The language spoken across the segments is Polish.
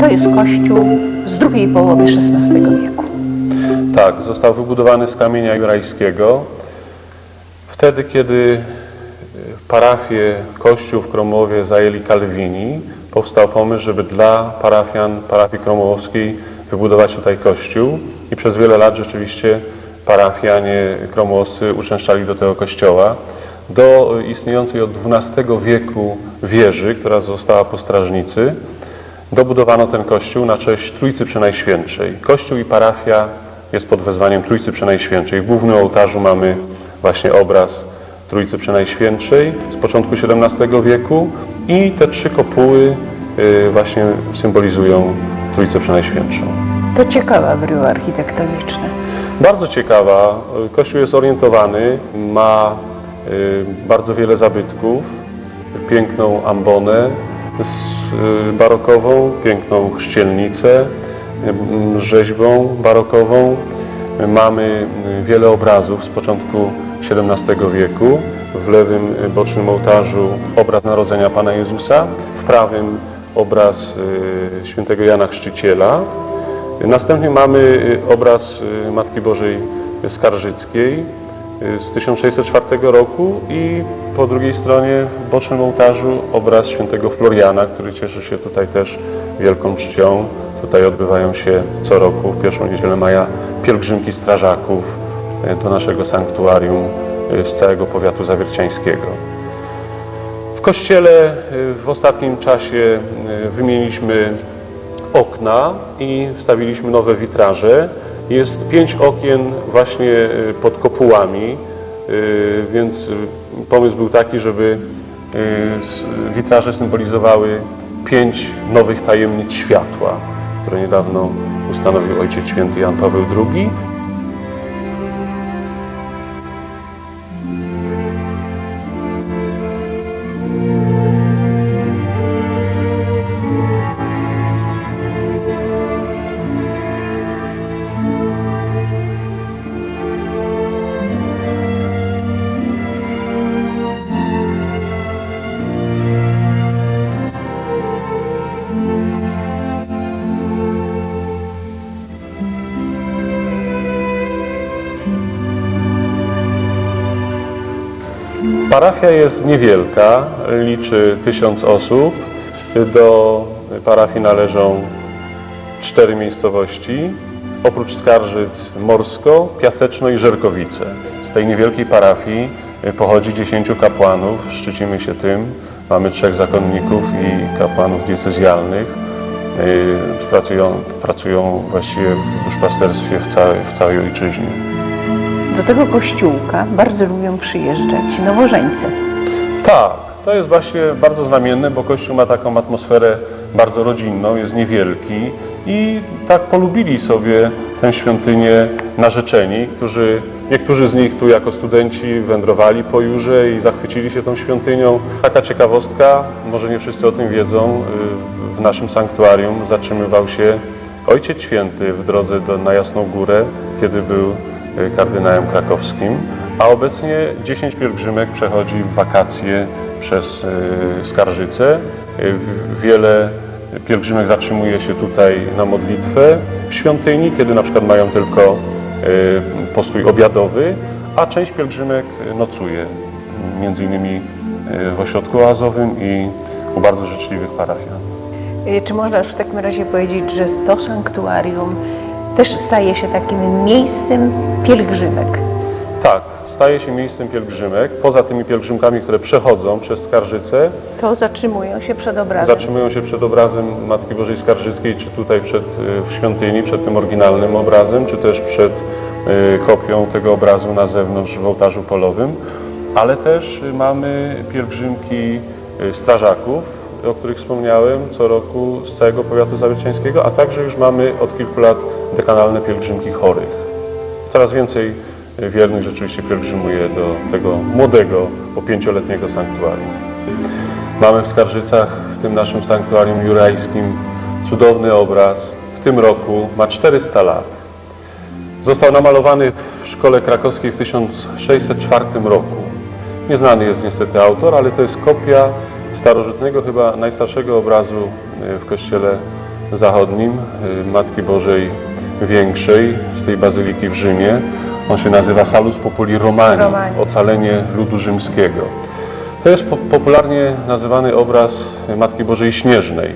To jest kościół z drugiej połowy XVI wieku. Tak, został wybudowany z kamienia jurajskiego. Wtedy, kiedy e, parafię, kościół w Kromowie zajęli Kalwini, powstał pomysł, żeby dla parafian parafii kromołowskiej wybudować tutaj kościół i przez wiele lat rzeczywiście parafianie kromołowscy uczęszczali do tego kościoła. Do istniejącej od XII wieku wieży, która została po strażnicy, dobudowano ten kościół na cześć Trójcy Przenajświętszej. Kościół i parafia jest pod wezwaniem Trójcy Przenajświętszej. W głównym ołtarzu mamy właśnie obraz Trójcy Przenajświętszej z początku XVII wieku i te trzy kopuły y, właśnie symbolizują Trójcę Przenajświętszą. To ciekawa bryła architektoniczna. Bardzo ciekawa. Kościół jest orientowany, ma y, bardzo wiele zabytków, piękną ambonę z, barokową, piękną chrzcielnicę, y, rzeźbą barokową. Mamy y, wiele obrazów z początku XVII wieku. W lewym y, bocznym ołtarzu obraz Narodzenia Pana Jezusa, w prawym obraz y, świętego Jana Chrzciciela. Następnie mamy y, obraz y, Matki Bożej Skarżyckiej y, z 1604 roku i po drugiej stronie w bocznym ołtarzu obraz świętego Floriana, który cieszy się tutaj też wielką czcią. Tutaj odbywają się co roku w pierwszą niedzielę maja pielgrzymki strażaków y, do naszego sanktuarium y, z całego powiatu zawierciańskiego. W kościele y, w ostatnim czasie y, wymieniliśmy okna i wstawiliśmy nowe witraże. Jest pięć okien właśnie y, pod kopułami, y, więc y, pomysł był taki, żeby witraże symbolizowały pięć nowych tajemnic światła, które niedawno ustanowił Ojciec Święty Jan Paweł II. Parafia jest niewielka, liczy tysiąc osób. Do parafii należą cztery miejscowości, oprócz Skarżyc Morsko, Piaseczno i Żerkowice. Z tej niewielkiej parafii pochodzi dziesięciu kapłanów, szczycimy się tym. Mamy trzech zakonników i kapłanów diecezjalnych. Y, Pracują, pracują właściwie w duszpasterstwie w całej, w całej ojczyźnie. Do tego kościółka bardzo lubią przyjeżdżać nowożeńcy. Tak, to jest właśnie bardzo znamienne, bo Kościół ma taką atmosferę bardzo rodzinną, jest niewielki i tak polubili sobie tę świątynię narzeczeni, którzy, niektórzy z nich tu jako studenci wędrowali po Jurze i zachwycili się tą świątynią. Taka ciekawostka, może nie wszyscy o tym wiedzą, y, w naszym sanktuarium zatrzymywał się Ojciec Święty w drodze do, na Jasną Górę, kiedy był kardynałem krakowskim, a obecnie 10 pielgrzymek przechodzi w wakacje przez y, Skarżycę. Y, Wiele pielgrzymek zatrzymuje się tutaj na modlitwę w świątyni, kiedy na przykład mają tylko y, postój obiadowy, a część pielgrzymek nocuje, między innymi y, w ośrodku oazowym i u bardzo życzliwych parafian. Y, Czy można już w takim razie powiedzieć, że to sanktuarium też staje się takim miejscem pielgrzymek? Tak, staje się miejscem pielgrzymek. Poza tymi pielgrzymkami, które przechodzą przez Skarżycę, To zatrzymują się przed obrazem. zatrzymują się przed obrazem Matki Bożej Skarżyckiej, czy tutaj przed, y, w świątyni, przed tym oryginalnym obrazem, czy też przed y, kopią tego obrazu na zewnątrz w ołtarzu polowym. Ale też y, mamy pielgrzymki strażaków, o których wspomniałem, co roku z całego powiatu zawierciańskiego, a także już mamy od kilku lat dekanalne pielgrzymki chorych. Coraz więcej wiernych rzeczywiście pielgrzymuje do tego młodego, po pięcioletniego sanktuarium. Mamy w Skarżycach, w tym naszym sanktuarium jurajskim, cudowny obraz. W tym roku ma 400 lat. Został namalowany w szkole krakowskiej w 1604 roku. Nieznany jest niestety autor, ale to jest kopia starożytnego, chyba najstarszego obrazu y, w kościele zachodnim y, Matki Bożej Większej z tej bazyliki w Rzymie. On się nazywa Salus Populi Romani, Romani. ocalenie ludu rzymskiego. To jest po popularnie nazywany obraz Matki Bożej Śnieżnej.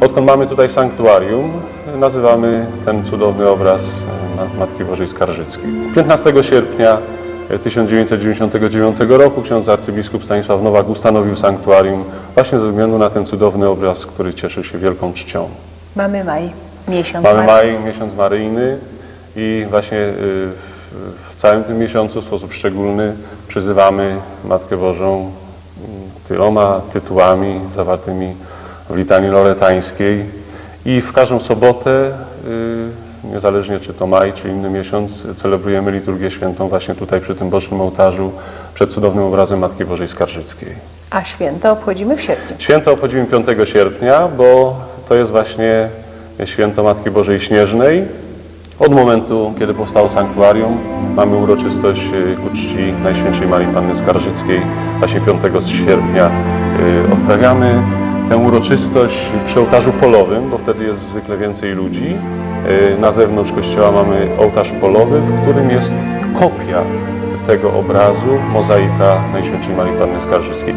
Odkąd mamy tutaj sanktuarium, nazywamy ten cudowny obraz e, Ma- Matki Bożej Skarżyckiej. 15 sierpnia e, 1999 roku ksiądz arcybiskup Stanisław Nowak ustanowił sanktuarium właśnie ze względu na ten cudowny obraz, który cieszy się wielką czcią. Mamy maj, miesiąc Mamy maj. miesiąc maryjny i właśnie y, w całym tym miesiącu w sposób szczególny przyzywamy Matkę Bożą mm, tyloma tytułami zawartymi w litanii loretańskiej i w każdą sobotę, y, niezależnie czy to maj, czy inny miesiąc, celebrujemy liturgię świętą właśnie tutaj przy tym bocznym ołtarzu przed cudownym obrazem Matki Bożej Skarżyckiej. A święto obchodzimy w sierpniu. Święto obchodzimy 5 sierpnia, bo to jest właśnie święto Matki Bożej Śnieżnej. Od momentu, kiedy powstało sanktuarium, mamy uroczystość y, ku czci Najświętszej Marii Panny Skarżyckiej. Właśnie 5 sierpnia y, odprawiamy tę uroczystość przy ołtarzu polowym, bo wtedy jest zwykle więcej ludzi. Y, Na zewnątrz kościoła mamy ołtarz polowy, w którym jest kopia tego obrazu, mozaika Najświętszej Marii Panny Skarżyckiej.